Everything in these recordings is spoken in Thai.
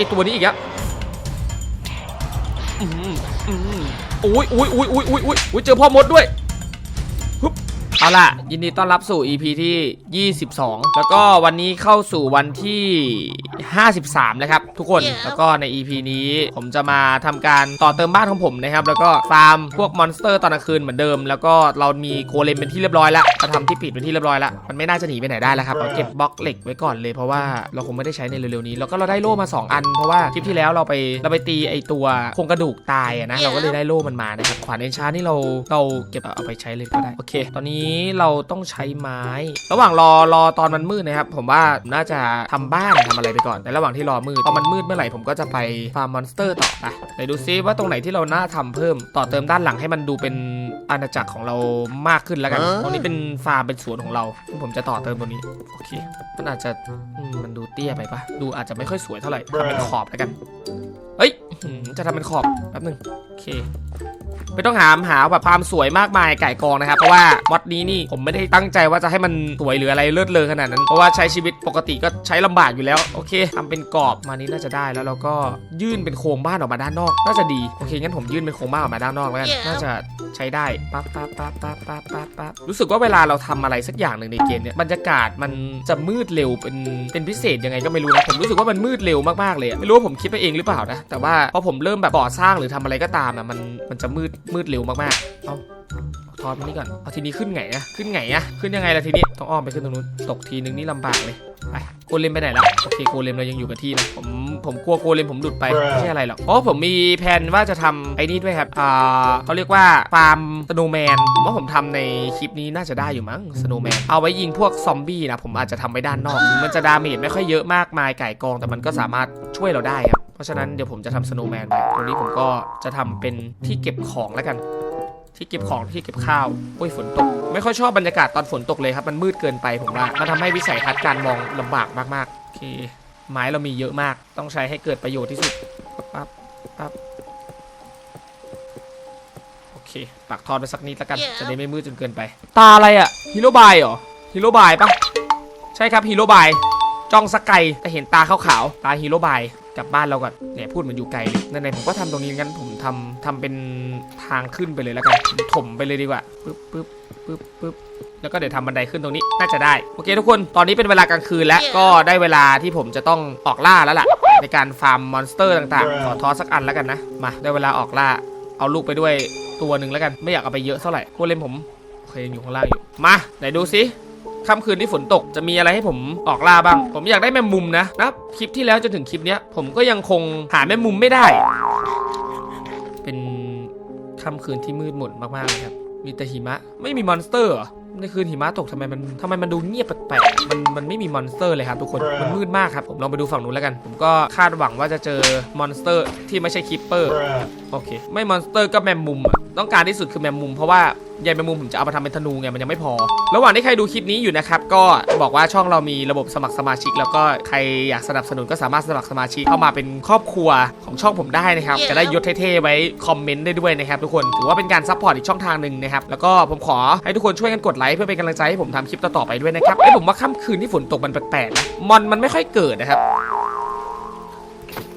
ไอตัวนี้อีกอะอืมอืมอุ้ยอุ้ยอุ้ยอุ้ยอุ้ยอุ้ยเจอพ่อมดด้วย เอาล่ะ ยินดีต้อนรับสู่ EP ที่ 22 แล้วก็วันนี้เข้าสู่วันที่ 53แล้วครับ ทุกคน แล้วก็ใน EP นี้ผมจะมาทำการต่อเติมบ้านของผมนะครับ แล้วก็ฟาร์มพวกมอนสเตอร์ตอนกลางคืนเหมือนเดิม แล้วก็เรามีโกเลมเป็นที่เรียบร้อยแล้วเราทำที่ปิดเป็นที่เรียบร้อยแล้ว มันไม่น่าจะหนีไปไหนได้แล้วครับเราเก็บบล็อกเหล็กไว้ก่อนเลย เพราะว่าเราคงไม่ได้ใช้ในเร็วๆนี้ แล้วก็เราได้โล่มา 2 อัน เพราะว่าคลิปที่แล้วเราไปเราไปตีไอตัวโครงกระดูกตายอะนะ เราก็เลยได้โล่มันมานะครับ ขวานเอนชาร์นี่เราเราเก็บเอาไปใช้เลยก็ได้ โอเค ตอนนี้เราต้องใช้ไม้ ระหว่างรอรอตอนมันมืดนะครับ ผมว่าน่าจะทำบ้านทำอะไรไปก่อน แต่ระหว่างที่รอมืดพอมันมืดเมื่อไหร่ผมก็จะไปฟาร์มมอนสเตอร์ต่อไปไหนดูซิว่าตรงไหนที่เราน่าทำเพิ่ม ต่อเติมด้านหลังให้มันดูเป็นอาณาจักรของเรามากขึ้นแล้วกัน ตรงนี้เป็นฟาร์มเป็นสวนของเรา ผมจะต่อเติมตรงนี้ โอเค มันอาจจะอืมมันดูเตี้ยไปปะดูอาจจะไม่ค่อยสวยเท่าไหร่ทำเป็นขอบแล้วกันเอ้ยอื้อหือจะทำเป็นขอบแป๊บหนึง โอเค ไม่ต้องหามหาแบบความสวยมากมายไก่กองนะครับ เพราะว่ามอดนี้นี่ผมไม่ได้ตั้งใจว่าจะให้มันสวยหรืออะไรเลิศเลอขนาดนั้น เพราะว่าใช้ชีวิตปกติก็ใช้ลำบากอยู่แล้ว โอเคทำเป็นกรอบมานี้น่าจะได้แล้วเราก็ยื่นเป็นโครงบ้านออกมาด้านนอก น่าจะดีโอเคงั้นผมยื่นเป็นโครงบ้านออกมาด้านนอกแล้วกันน่าจะใช้ได้ปั๊บปั๊บปั๊บปั๊บปั๊บปั๊บปั๊บรู้สึกว่าเวลาเราทำอะไรสักอย่างหนึ่งในเกมเนี่ยบรรยากาศมันจะมืดเร็วเป็นเป็นพิเศษยังไงก็ไม่รู้นะผมรู้สึกว่ามันมืดเร็วมากๆเลยอะไม่รู้ว่าผมคิดไปเองหรือเปล่านะแต่ว่าพอผมเริ่มแบบก่อสร้างหรือทำอะไรก็ตามอะมันมันจะมืดมืดเร็วมากๆ เอาเอาทอดมานี่ก่อน เอาทีนี้ขึ้นไงอะขึ้นไงอะขึ้นยังไงล่ะทีนี้ ต้องอ้อมไปขึ้นตรงนู้น ตกทีนึงนี่ลำบากเลย ไปโกเลมไปไหนแล้ว โอเคโกเลมเรายังอยู่กับที่นะ ผม ผมกลัวโกเลมผมหลุดไป ไม่ใช่อะไรหรอกเพราะผมมีแผนว่าจะทำไอ้นี่ด้วยครับ อ่าเขาเรียกว่าฟาร์มสโนว์แมนผมว่าผมทำในคลิปนี้น่าจะได้อยู่มั้งสโนว์แมน เอาไว้ยิงพวกซอมบี้นะ ผมอาจจะทำไว้ด้านนอกถึงมันจะดาเมจไม่ค่อยเยอะมากมายไก่กอง แต่มันก็สามารถช่วยเราได้ครับเพ ราะฉะนั้นเดี๋ยวผมจะทำสโนว์แมนไว้ตรงนี้ผมก็จะทำเป็นที่เก็บของแล้วกัน ที่เก็บของที่เก็บข้าวโอ้ยฝนตก ไม่ค่อยชอบบรรยากาศตอนฝนตกเลยครับ มันมืดเกินไปผมว่ามันทำให้วิสัยทัศน์การมองลำบากมากๆโอเคไม้เรามีเยอะมาก ต้องใช้ให้เกิดประโยชน์ที่สุดปั๊บปั๊บโอเคปักทอนไปสักนิดแล้วกัน จะได้ไม่มืดจนเกินไป ตาอะไรอะฮีโร่บายเหรอฮีโร่บายปะใช่ครับฮีโร่บายจ้องสกไกแต่เห็นตาขาวๆตาฮีโร่บาย กลับบ้านเราก่อนเนี่ยพูดเหมือนอยู่ไกลเลยไหนๆผมก็ทำตรงนี้งั้นผมทำทำเป็นทางขึ้นไปเลยแล้วกันผมถมไปเลยดีกว่าปึ๊บปึ๊บปึ๊บปึ๊บแล้วก็เดี๋ยวทำบันไดขึ้นตรงนี้น่าจะได้โอเคทุกคนตอนนี้เป็นเวลากลางคืนแล้วก็ได้เวลาที่ผมจะต้องออกล่าแล้วล่ะ ในการฟาร์มมอนสเตอร์ต่างๆ ขอทอสักอันแล้วกันนะมาได้เวลาออกล่าเอาลูกไปด้วยตัวหนึ่งแล้วกันไม่อยากเอาไปเยอะเท่าไหร่โคเลมผมโอเคยังอยู่ข้างล่างอยู่มาไหนดูสิ ค่ำคืนที่ฝนตกจะมีอะไรให้ผมออกล่าบ้าง ผมอยากได้แมงมุมนะนะคลิปที่แล้วจนถึงคลิปนี้ผมก็ยังคงหาแมงมุมไม่ได้ เป็นค่ำคืนที่มืดมนมากๆเลยครับ มีแต่หิมะ ไม่มีมอนสเตอร์ ในคืนหิมะตกทำไมมันทำไมมันดูเงียบแปลกๆมันมันไม่มีมอนสเตอร์เลยครับทุกคน มันมืดมากครับ ผมลองไปดูฝั่งนู้นแล้วกัน ผมก็คาดหวังว่าจะเจอมอนสเตอร์ที่ไม่ใช่คิปเปอร์ โอเค ไม่มอนสเตอร์ก็แมมมุมอะต้องการที่สุดคือแมมมุมเพราะว่าใยแมมมุมผมจะเอามาทำเป็นธนูไงมันยังไม่พอ ระหว่างที่ใครดูคลิปนี้อยู่นะครับ ก็บอกว่าช่องเรามีระบบสมัครสมาชิก แล้วก็ใครอยากสนับสนุนก็สามารถสมัครสมาชิกเข้ามาเป็นครอบครัวของช่องผมได้นะครับ จะได้ยศเท่ๆไว้คอมเมนต์ได้ด้วยนะครับทุกคนถือว่าเป็นการซัพพอร์ตอีกช่องทางหนึ่งนะครับแล้วก็ผมขอให้ทุกคนช่วยกันกดไลค์เพื่อเป็นกำลังใจให้ผมทำคลิปต่อๆไปด้วยนะครับไอ้ยผมว่าค่ำคืนที่ฝนตกมันแปลกๆนะมอนมันไม่ค่อยเกิดนะครับ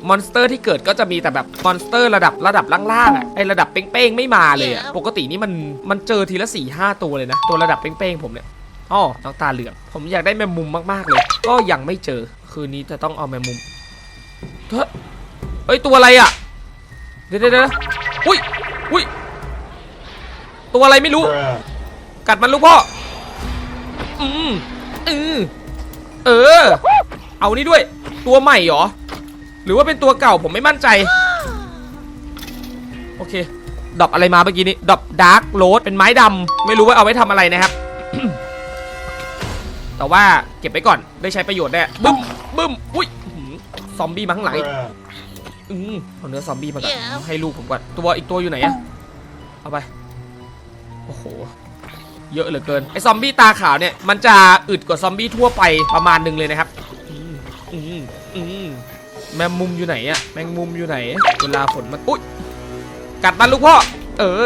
มอนสเตอร์ที่เกิดก็จะมีแต่แบบมอนสเตอร์ระดับระดับล่างๆอะไอระดับเป้งๆไม่มาเลยอะปกตินี่มันมันเจอทีละสี่ห้าตัวเลยนะ ตัวระดับเป้งๆผมเนี่ยอ๋อน้องตาเหลืองผมอยากได้แมมมุมมากๆเลย ก็ยังไม่เจอ คืนนี้จะต้องเอาแมมมุมเถอะเอ้ยตัวอะไรอะเดี๋ยวเดี๋ยวเดี๋ยวอุ้ยอุ้ยตัวอะไรไม่รู้ กัดมันลูกพ่อ อืมอืมเออ เอานี่ด้วย ตัวใหม่เหรอ หรือว่าเป็นตัวเก่าผมไม่มั่นใจ โอเคดรอปอะไรมาเมื่อกี้นี้ดรอปดาร์กโรดเป็นไม้ดำไม่รู้ว่าเอาไว้ทำอะไรนะครับ แต่ว่าเก็บไว้ก่อนได้ใช้ประโยชน์แน่บึ้มบึ้มอุ้ยอื้อหือซอมบี้มาข้างหลังอีกอืมเอาเนื้อซอมบี้มาก่อนให้ลูกผมก่อนตัวอีกตัวอยู่ไหนอะเอาไป โอ้โห เยอะเหลือเกินไอซอมบี้ตาขาวเนี่ยมันจะอึดกว่าซอมบี้ทั่วไปประมาณหนึ่งเลยนะครับอืมอืมอืมแมงมุมอยู่ไหนอะแมงมุมอยู่ไหน เวลาฝนมันอุ๊ยกัดมันลูกพ่อเออ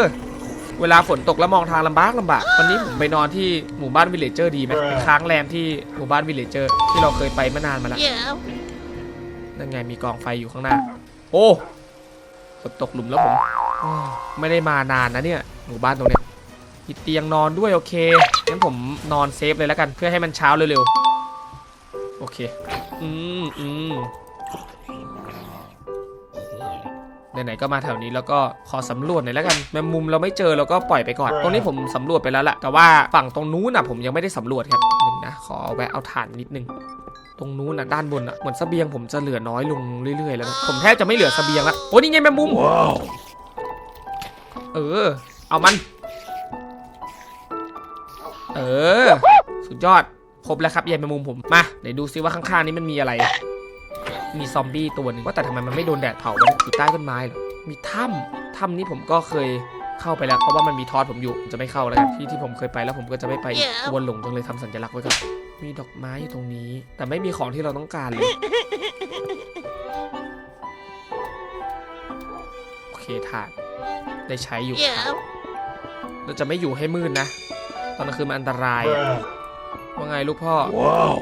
เวลาฝนตกแล้วมองทางลำบากลำบากวันนี้ผมไปนอนที่หมู่บ้านวิลเลจเจอร์ดีไหมไปค้างแรมที่หมู่บ้านวิลเลจเจอร์ที่เราเคยไปเมื่อนานมาแล้ว Yeah. นั่นไงมีกองไฟอยู่ข้างหน้า โอ้เกือบตกหลุมแล้วผมอ้าวไม่ได้มานานนะเนี่ย หมู่บ้านตรงเนี้ย มีเตียงนอนด้วยโอเคงั้นผมนอนเซฟเลยแล้วกัน เพื่อให้มันเช้าเร็วๆ โอเค อืมอืมไหนๆก็มาแถวนี้แล้วก็ขอสำรวจหน่อยแล้วกันแมมมุมเราไม่เจอเราก็ปล่อยไปก่อน ตรงนี้ผมสำรวจไปแล้วแหละแต่ว่าฝั่งตรงนู้นน่ะผมยังไม่ได้สำรวจครับหนึ่งนะขอแวะเอาถ่านนิดนึงตรงนู้นน่ะด้านบนน่ะเหมือนเสบียงผมจะเหลือน้อยลงเรื่อยๆ แล้วนะผมแทบจะไม่เหลือเสบียงละโอ้นี่ไงแมมมุมเออ เอามัน เออ สุดยอดครบแล้วครับยายแมงมุมผมมาเดี๋ยวดูซิว่าข้างๆนี้มันมีอะไร มีซอมบี้ตัวหนึ่งว่าแต่ทำไมมันไม่โดนแดดเผามันอยู่ใต้ต้นไม้เหรอมีถ้ำถ้ำนี้ผมก็เคยเข้าไปแล้วเพราะว่ามันมีทอสผมอยู่จะไม่เข้าแล้วกันที่ที่ผมเคยไปแล้วผมก็จะไม่ไปวนหลงจังเลยทำสัญลักษณ์ไว้ก่อนมีดอกไม้อยู่ตรงนี้ แต่ไม่มีของที่เราต้องการเลยโอเคถ่าดได้ใช้อยู่เราจะไม่อยู่ให้มืดนะ ตอนกลางคืนมันอันตรายอะว่าไงลูกพ่อ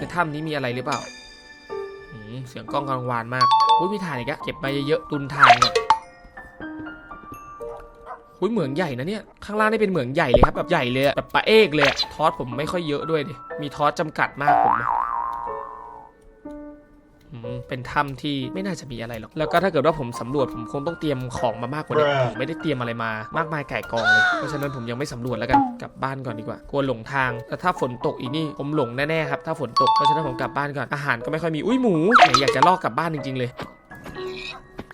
ในถ้ำนี้มีอะไรหรือเปล่าหืมเสียงกล้องกลางวานมากอุ้ยมีถ่านอีกอะเก็บมาเยอะๆตุนถ่านเนี่ยอุ้ยเหมืองใหญ่นะเนี่ย ข้างล่างนี่เป็นเหมืองใหญ่เลยครับแบบใหญ่เลยอะแบบปลาเอกเลยอะทอสผมไม่ค่อยเยอะด้วยดิมีทอสจำกัดมากผมอะอืม เป็นถ้ำที่ไม่น่าจะมีอะไรหรอก แล้วก็ถ้าเกิดว่าผมสำรวจผมคงต้องเตรียมของมามากกว่านี้ผมไม่ได้เตรียมอะไรมามากมายไก่ายกองเลย เพราะฉะนั้นผมยังไม่สำรวจแล้วกันกลับบ้านก่อนดีกว่ากลัวหลงทางแต่ถ้าฝนตกอีกนี่ผมหลงแน่ๆครับถ้าฝนตกเพราะฉะนั้นผมกลับบ้านก่อนอาหารก็ไม่ค่อยมีอุ้ยหมูแหมอยากจะล่อกลับบ้านจริง ๆ เลย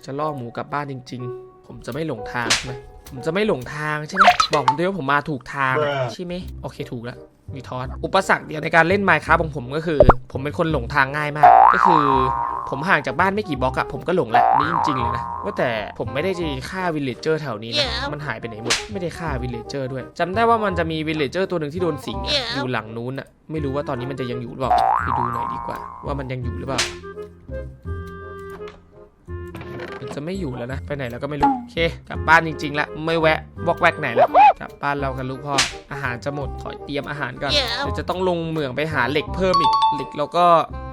จะล่อหมูกลับบ้านจริง ๆ ผมจะไม่หลงทางใช่ไหมผมจะไม่หลงทางใช่ไหมบอกผมด้วยว่าผมมาถูกทางใช่ไหมโอเคถูกแล้ว มีทอสอุปสรรคเดียวในการเล่น Minecraft ของผมก็คือ ผมเป็นคนหลงทางง่ายมาก ก็คือ ผมห่างจากบ้านไม่กี่บล็อกอะผมก็หลงแหละนี่จริงๆเลยนะว่าแต่ผมไม่ได้จะฆ่าวิลเลจเจอร์แถวนี้นะ Yeah. มันหายไปไหนหมดไม่ได้ฆ่าวิลเลจเจอร์ด้วยจำได้ว่ามันจะมีวิลเลจเจอร์ตัวหนึ่งที่โดนสิงอะ Yeah. อยู่หลังนู้นอะไม่รู้ว่าตอนนี้มันจะยังอยู่หรือเปล่าไปดูหน่อยดีกว่า ว่ามันยังอยู่หรือเปล่า ไม่อยู่แล้วนะ ไปไหนแล้วก็ไม่รู้ โอเค กลับบ้านจริงๆละไม่แวะบอกแวกไหนแล้วกลับบ้านเรากันลูกพ่อ อาหารจะหมดขอเตรียมอาหารก่อน Yeah. เดี๋ยวจะต้องลงเหมืองไปหาเหล็กเพิ่มอีก เหล็กเราก็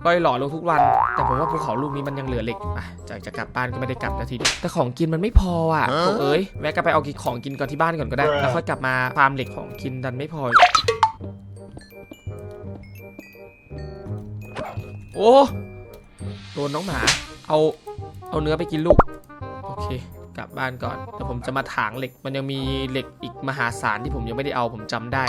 ร่อยหล่อลงทุกวัน แต่ผมว่าภูเขาลูกนี้มันยังเหลือเหล็กอะจากจะกลับบ้านก็ไม่ได้กลับแล้วทีเดียวแต่ของกินมันไม่พออะฮะโถ่เอ้ยแวะกลับไปเอากินของกินก่อนที่บ้านก่อนก็ได้ แล้วค่อยกลับมาฟาร์มเหล็กของกินดันไม่พอโอ้ โดนน้องหมา เอา เอาเนื้อไปกินลูกโอเค กลับบ้านก่อนแต่ผมจะมาถางเหล็ก มันยังมีเหล็กอีกมหาศาลที่ผมยังไม่ได้เอาผมจำได้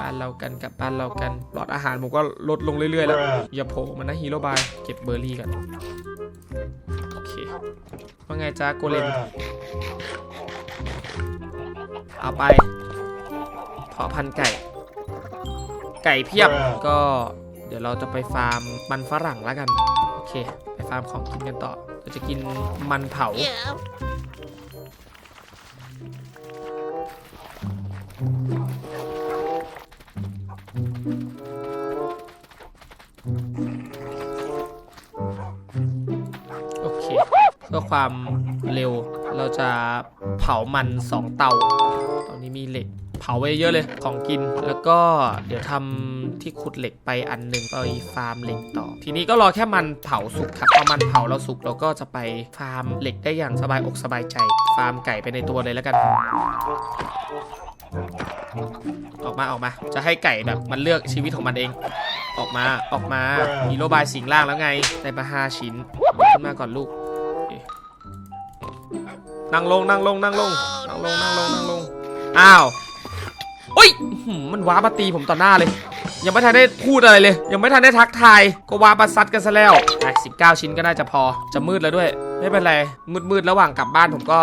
บ้านเรากันกลับบ้านเรากันหลอดอาหารผมก็ลดลงเรื่อยๆแล้ว อย่าโผล่มันนะฮีโร่บายเก็บเบอร์รี่กันโอเคว่าไงจ้าโกเลมเอาไปเพาะพันไก่ ไก่เพียบก็เดี๋ยวเราจะไปฟาร์มมันฝรั่งแล้วกัน โอเค ไปฟาร์มของกินกันต่อเราจะกินมันเผา ความเร็ว เราจะเผามัน 2 เตา ตอนนี้มีเหล็กเผาไว้เยอะเลยของกิน แล้วก็เดี๋ยวทำที่ขุดเหล็กไปอันหนึ่งไปฟาร์มเหล็กต่อ ทีนี้ก็รอแค่มันเผาสุกครับพอมันเผาเราสุกเราก็จะไปฟาร์มเหล็กได้อย่างสบายอกสบายใจ ฟาร์มไก่ไปในตัวเลยแล้วกัน ออกมาออกมา จะให้ไก่แบบมันเลือกชีวิตของมันเอง ออกมาออกมา มีโลบายสิงล่างแล้วไงได้มาห้าชิ้นขึ้นมาก่อนลูก นั่งลงนั่งลงนั่งลงนั่งลงนั่งลงนั่งลงอ้าวอุ้ยอื้อหือมันว้ามาตีผมต่อหน้าเลย ยังไม่ทันได้พูดอะไรเลย ยังไม่ทันได้ทักทายก็ว้ามาซัดกันซะแล้วอะ19ชิ้นก็น่าจะพอจะมืดแล้วด้วย ไม่เป็นไรมืดๆระหว่างกลับบ้านผมก็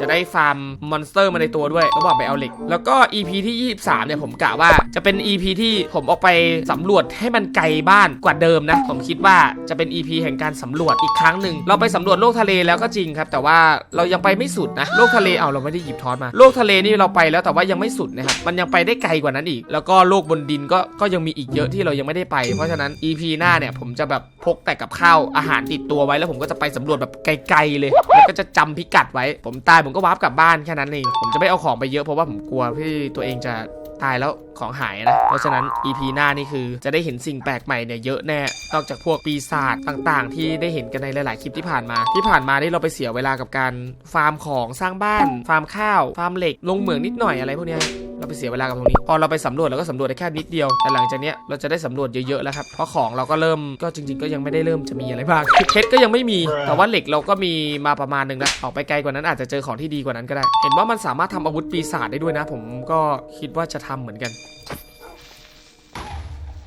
จะได้ฟาร์มมอนสเตอร์มาในตัวด้วยระหว่างไปเอาเหล็ก แล้วก็ EP ที่ 23 เนี่ยผมกะว่าจะเป็น EP ที่ผมออกไปสำรวจให้มันไกลบ้านกว่าเดิมนะ ผมคิดว่าจะเป็น EP แห่งการสำรวจอีกครั้งหนึ่งเราไปสำรวจโลกทะเลแล้วก็จริงครับ แต่ว่าเรายังไปไม่สุดนะโลกทะเลเอาเราไม่ได้หยิบทอสมา โลกทะเลนี่เราไปแล้วแต่ว่ายังไม่สุดนะครับมันยังไปได้ไกลกว่านั้นอีก แล้วก็โลกบนดินก็ก็ยังมีอีกเยอะที่เรายังไม่ได้ไป เพราะฉะนั้น EP หน้าเนี่ยผมจะแบบพกแต่กับข้าวอาหารติดตัวไว้แล้วผมก็จะไปสำรวจแบบไกลๆเลยแล้วก็จะจำพิกัดไว้ ผมตาผมก็วาร์ปกลับบ้านแค่นั้นเองผมจะไม่เอาของไปเยอะเพราะว่าผมกลัวที่ตัวเองจะตายแล้ว ของหายนะ เพราะฉะนั้น EP หน้านี่คือจะได้เห็นสิ่งแปลกใหม่เนี่ยเยอะแน่ นอกจากพวกปีศาจต่างๆ ที่ได้เห็นกันในหลาย ๆ คลิปที่ผ่านมา ที่ผ่านมานี่เราไปเสียเวลากับการฟาร์มของสร้างบ้าน ฟาร์มข้าว ฟาร์มเหล็ก ลงเหมืองนิดหน่อยอะไรพวกเนี้ยเราไปเสียเวลากับตรงนี้ พอเราไปสำรวจเราก็สำรวจได้แค่นิดเดียว แต่หลังจากนี้เราจะได้สำรวจเยอะๆแล้วครับ เพราะของเราก็เริ่มก็จริง ๆ ก็ยังไม่ได้เริ่มจะมีอะไรบ้างเพชรก็ยังไม่มี แต่ว่าเหล็กเราก็มีมาประมาณหนึ่งแล้วออกไปไกลกว่านั้นอาจจะเจอของที่ดีกว่านั้นก็ได้ เห็นว่ามันสามารถทำอาวุธปีศาจได้ด้วยนะ ผมก็คิดว่าจะทำเหมือนกัน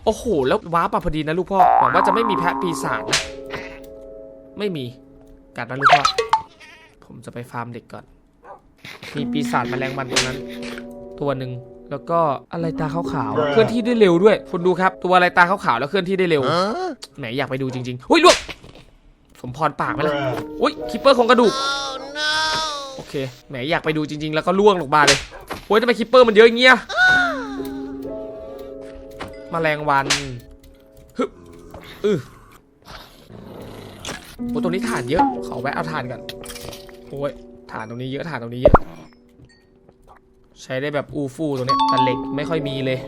โอ้โห แล้วว้าร์ปมาพอดีนะลูกพ่อ หวังว่าจะไม่มีแพะปีศาจนะ ไม่มี กัดนะลูกพ่อ ผมจะไปฟาร์มเด็กก่อน มีปีศาจแมลงวันตรงนั้น ตัวหนึ่ง แล้วก็อะไรตาขาวๆ เคลื่อนที่ได้เร็วด้วย คุณดูครับ ตัวอะไรตาขาวๆ แล้วเคลื่อนที่ได้เร็วแหมอยากไปดูจริงๆ อุ้ยลวกสมพรปากไหมล่ะอุ้ยคิปเปอร์ของกระดูก โอเคแหมอยากไปดูจริงๆ แล้วก็ล่วงลงมาเลยโอ้ยทำไมคิปเปอร์มันเยอะอย่างเงี้ย แมลงวันฮึบอือโอ้ตรงนี้ถ่านเยอะ ขอแวะเอาถ่านก่อนโอ้ยถ่านตรงนี้เยอะถ่านตรงนี้เยอะ ใช้ได้แบบอูฟู่ตรงนี้แต่เหล็กไม่ค่อยมีเลย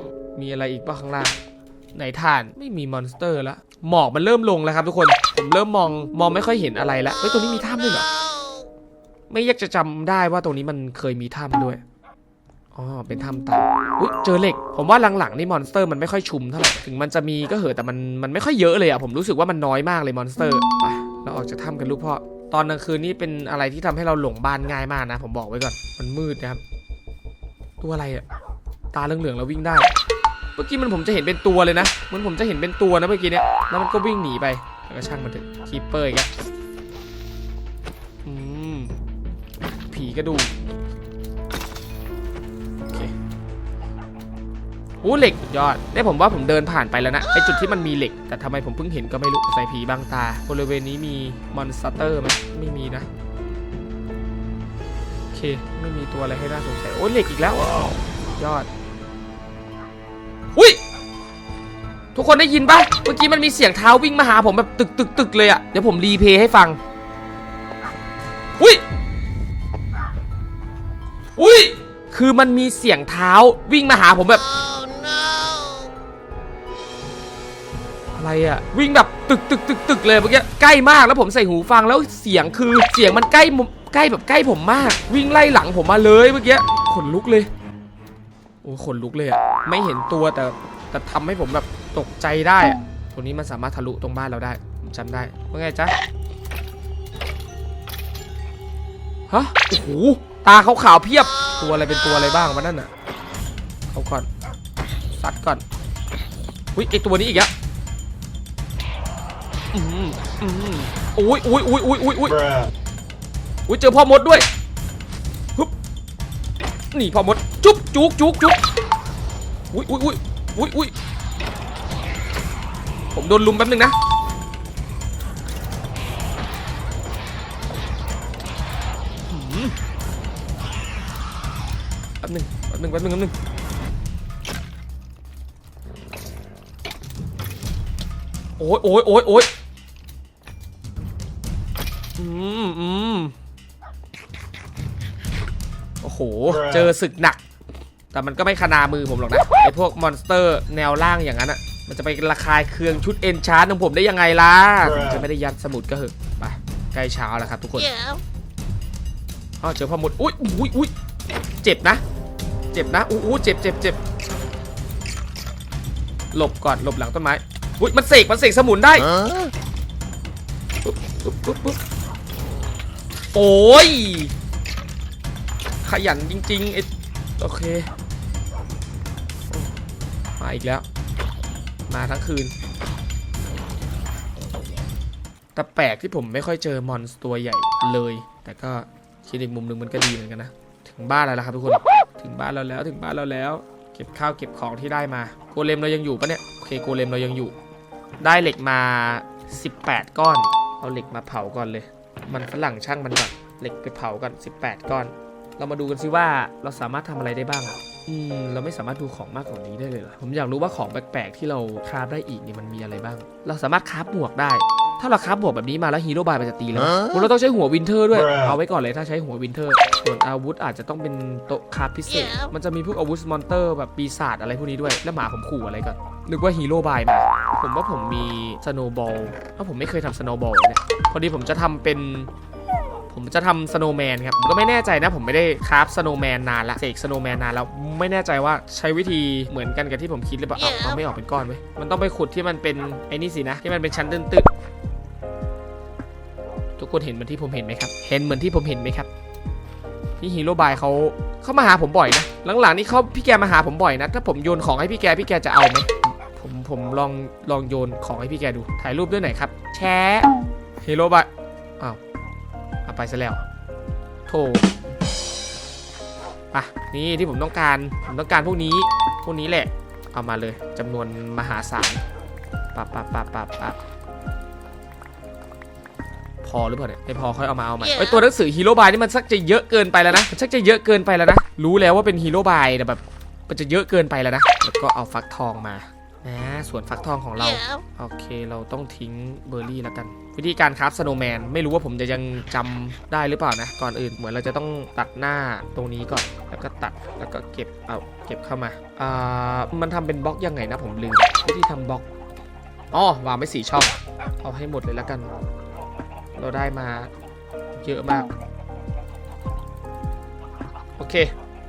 มีอะไรอีกบ้างข้างล่างไหนถ่านไม่มีมอนสเตอร์ล้วหมอกมันเริ่มลงแล้วครับทุกคนผมเริ่มมองมองไม่ค่อยเห็นอะไรล้วเฮ้ยตรงนี้มีถ้ำด้วยเหรอไม่อยากจะจำได้ว่าตรงนี้มันเคยมีถ้ำด้วย อ๋อเป็นถ้ำตันอุ๊ยเจอเหล็ก ผมว่าหลังๆนี่มอนสเตอร์มันไม่ค่อยชุมเท่าไหร่ถึงมันจะมีก็เหอะแต่มันมันไม่ค่อยเยอะเลยอะผมรู้สึกว่ามันน้อยมากเลยมอนสเตอร์ไปเราออกจากถ้ำกันลูกพ่อตอนกลางคืนนี่เป็นอะไรที่ทำให้เราหลงบ้านง่ายมากนะ ผมบอกไว้ก่อนมันมืดนะครับ ตัวอะไรอะตาเหลืองๆแล้ววิ่งได้ เมื่อกี้มันผมจะเห็นเป็นตัวเลยนะเหมันผมจะเห็นเป็นตัวนะเมื่อกี้เนี้ยแล้วมันก็วิ่งหนีไปแล้วก็ช่างมันเถอะคีเปอร์อีกแล้วอืมผีกระดูก อ้เหล็กสุดยอดได้ผมว่าผมเดินผ่านไปแล้วนะไอจุดที่มันมีเหล็ก แต่ทำไมผมเพิ่งเห็นก็ไม่รู้ใส่ผีบางตา บริเวณนี้มีมอนสเตอร์ไหมไม่มีนะโอเคไม่มีตัวอะไรให้น่าสงสัยโอ้เหล็กอีกแล้วยอดอุ้ยทุกคนได้ยินปะเมื่อกี้มันมีเสียงเท้าวิ่งมาหาผมแบบตึกตึกตึกเลยอะเดี๋ยวผมรีเพย์ให้ฟังอุ้ยอุ้ยคือมันมีเสียงเท้าวิ่งมาหาผมแบบ อะไรอะวิ่งแบบตึกตึกตึกตึกเลยเมื่อกี้ใกล้มากแล้วผมใส่หูฟังแล้วเสียงคือเสียงมันใกล้มใกล้แบบใกล้ผมมาก วิ่งไล่หลังผมมาเลยเมื่อกี้ขนลุกเลยโอ้ขนลุกเลยอะไม่เห็นตัวแต่แต่ทำให้ผมแบบตกใจได้อะตรงนี้มันสามารถทะลุตรงบ้านเราได้ผมจำได้ว่าไงจ๊ะฮะโอ้โหตาขาวๆเพียบตัวอะไรเป็นตัวอะไรบ้างวะนั่นน่ะเขาก่อนซัดก่อนอุ้ยไอตัวนี้อีกอะ อืมอืมอุ้ยอุ้ยอุ้ยอุ้ยอุ้ยอุ้ย Bruh. อุ้ยเจอพ่อมดด้วยฮึบนี่พ่อมด จุ๊บจุ๊กจุ๊กจุ๊กอุ้ยอุ้ยอุ้ยอุ้ยอุ้ยผมโดนลุมแป๊บนึงนะ แป๊บนึงแป๊บนึงแป๊บนึงแป๊บนึงโอ้ยโอ้ยโอ้ยโอ้ย อืมอืมโอ้โห เจอศึกหนัก แต่มันก็ไม่ขนามือผมหรอกนะ ไอพวกมอนสเตอร์แนวล่างอย่างนั้นอะมันจะไประคายเคืองชุดเอนชาร์ของผมได้ยังไงล่ะผมจะไม่ได้ยัดสมุดก็เหอะไปใกล้เช้าแล้วครับทุกคนอ๋อเจอพ่อมดอุ้ยอุ้ยอุ้ยเจ็บนะ เจ็บนะอู้อู้เจ็บเจ็บเจ็บหลบก่อนหลบหลังต้นไม้อุ้ยมันเสกมันเสกสมุนได้ปุ๊บปุ๊บปุ๊บปุ๊บ โอ้ย ขยันจริงๆไอ้โอเค มาอีกแล้ว มาทั้งคืน แต่แปลกที่ผมไม่ค่อยเจอมอนสตัวใหญ่เลย แต่ก็คิดอีกมุมหนึ่งมันก็ดีเหมือนกันนะ ถึงบ้านแล้วครับทุกคน ถึงบ้านเราแล้ว ถึงบ้านเราแล้ว เก็บข้าวเก็บของที่ได้มา โกเลมเรายังอยู่ปะเนี่ย โอเค โกเลมเรายังอยู่ ได้เหล็กมา 18 ก้อน เอาเหล็กมาเผาก่อนเลย มันฝรั่งช่างมันแบบเหล็กไปเผากัน 18 ก้อน เรามาดูกันซิว่าเราสามารถทำอะไรได้บ้างอืมเราไม่สามารถดูของมากกว่านี้ได้เลยเหรอผมอยากรู้ว่าของแปลกๆที่เราคราฟได้อีกนี่มันมีอะไรบ้าง เราสามารถคราฟหมวกได้ ถ้าเราคราฟบวกแบบนี้มาแล้วฮีโร่บายมันจะตีแล้วโอ้เราต้องใช้หัววินเทอร์ด้วย Bruh เอาไว้ก่อนเลยถ้าใช้หัววินเทอร์ ส่วนอาวุธอาจจะต้องเป็นโต๊ะคราฟพิเศษ มันจะมีพวกอาวุธมอนเตอร์แบบปีศาจอะไรพวกนี้ด้วย แล้วหมาผมขู่อะไรก่อน นึกว่าฮีโร่บายมา ผมว่าผมมีสโนบอลเพราะผมไม่เคยทำสโนบอลเนี่ย พอดีผมจะทำเป็นผมจะทำสโนว์แมนครับ ผมก็ไม่แน่ใจนะ ผมไม่ได้คราฟสโนว์แมนนานละเสกสโนว์แมนนานแล้ว ไม่แน่ใจว่าใช้วิธีเหมือนกันกับที่ผมคิดหรือเปล่าเอาเอาไม่ออกเป็นก้อนไว้ยมันต้องไปขุดที่มันเป็นไอ้นี่สินะ ที่มันเป็นชั้นตื้นๆ ทุกคนเห็นเหมือนที่ผมเห็นไหมครับ เห็นเหมือนที่ผมเห็นไหมครับพี่ฮีโร่บายเขาเขามาหาผมบ่อยนะ หลังๆนี่เขาพี่แกมาหาผมบ่อยนะ ถ้าผมโยนของให้พี่แกพี่แกจะเอาไหมผมผมลองลองโยนของให้พี่แกดู ถ่ายรูปด้วยหน่อยครับ แชร์ฮีโร่บายอ้าวเอาไปซะแล้วโถปะนี่ที่ผมต้องการผมต้องการพวกนี้พวกนี้แหละ เอามาเลยจำนวนมหาศาลปับปับปับปับปับ พอหรือเปล่าเนี่ยไม่พอค่อยเอามาเอาใหม่ไอยตัวหนังสือฮีโร่บายนี่มันชักจะเยอะเกินไปแล้วนะมันชักจะเยอะเกินไปแล้วนะรู้แล้วว่าเป็นฮีโร่บายแต่แบบมันจะเยอะเกินไปแล้วนะแล้วก็เอาฟักทองมานะส่วนฟักทองของเรา โอเคเราต้องทิ้งเบอร์รี่แล้วกัน วิธีการคราฟสโนว์แมนไม่รู้ว่าผมจะยังจำได้หรือเปล่านะ ก่อนอื่นเหมือนเราจะต้องตัดหน้าตรงนี้ก่อน แล้วก็ตัดแล้วก็เก็บเอาเก็บเข้ามาอ่ามันทำเป็นบล็อกยังไงนะผมลืมวิธีทำบล็อกอ๋อวางไว้สี่ช่องเอาให้หมดเลยแล้วกัน เราได้มาเยอะมาก โอเค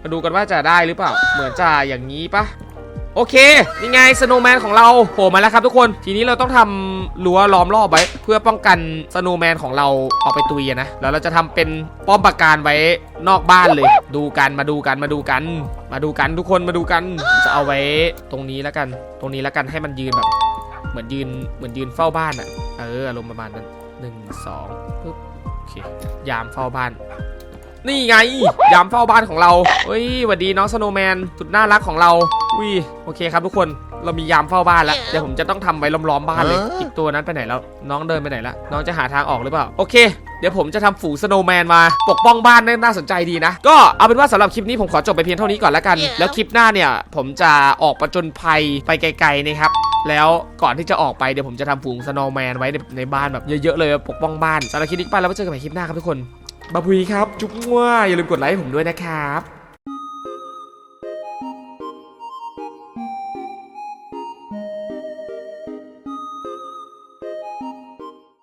มาดูกันว่าจะได้หรือเปล่า เหมือนจะอย่างนี้ปะโอเค นี่ไงสโนว์แมนของเราโผล่มาแล้วครับทุกคน ทีนี้เราต้องทำรั้วล้อมรอบไว้ เพื่อป้องกันสโนว์แมนของเราออกไปตุยนะ แล้วเราจะทำเป็นป้อมปราการไว้นอกบ้านเลย ดูกันมาดูกันมาดูกัน มาดูกันทุกคนมาดูกัน จะเอาไว้ตรงนี้แล้วกัน ตรงนี้แล้วกันให้มันยืนแบบ เหมือนยืนเหมือนยืนเฝ้าบ้านอะเอออารมณ์ประมาณนั้น หนึ่งสองปึ๊บโอเคยามเฝ้าบ้าน นี่ไง ยามเฝ้าบ้านของเราเฮ้ยหวัดดีน้องสโนว์แมนสุดน่ารักของเราวิโอเคครับทุกคนเรามียามเฝ้าบ้านแล้วเดี๋ยวผมจะต้องทำไว้ล้อมๆบ้านเลยฮะอีกตัวนั้นไปไหนแล้ว น้องเดินไปไหนแล้วน้องจะหาทางออกหรือเปล่าโอเค เดี๋ยวผมจะทำฝูงสโนว์แมนมาปกป้องบ้านน่าสนใจดีนะ ก็เอาเป็นว่าสำหรับคลิปนี้ผมขอจบไปเพียงเท่านี้ก่อนแล้วกัน แล้วคลิปหน้าเนี่ยผมจะออกประจนภัยไปไกลๆนะครับแล้วก่อนที่จะออกไปเดี๋ยวผมจะทำฝูงสโนว์แมนไว้ในในบ้านแบบเยอะๆเลยปกป้องบ้านสำหรับคลิปนี้ไปแล้วไว้เจอกันใหม่คลิปหน้าครับทุกคนบาบุยครับ จุ๊บมั่วอย่าลืมกดไลค์ให้ผมด้วยนะครับ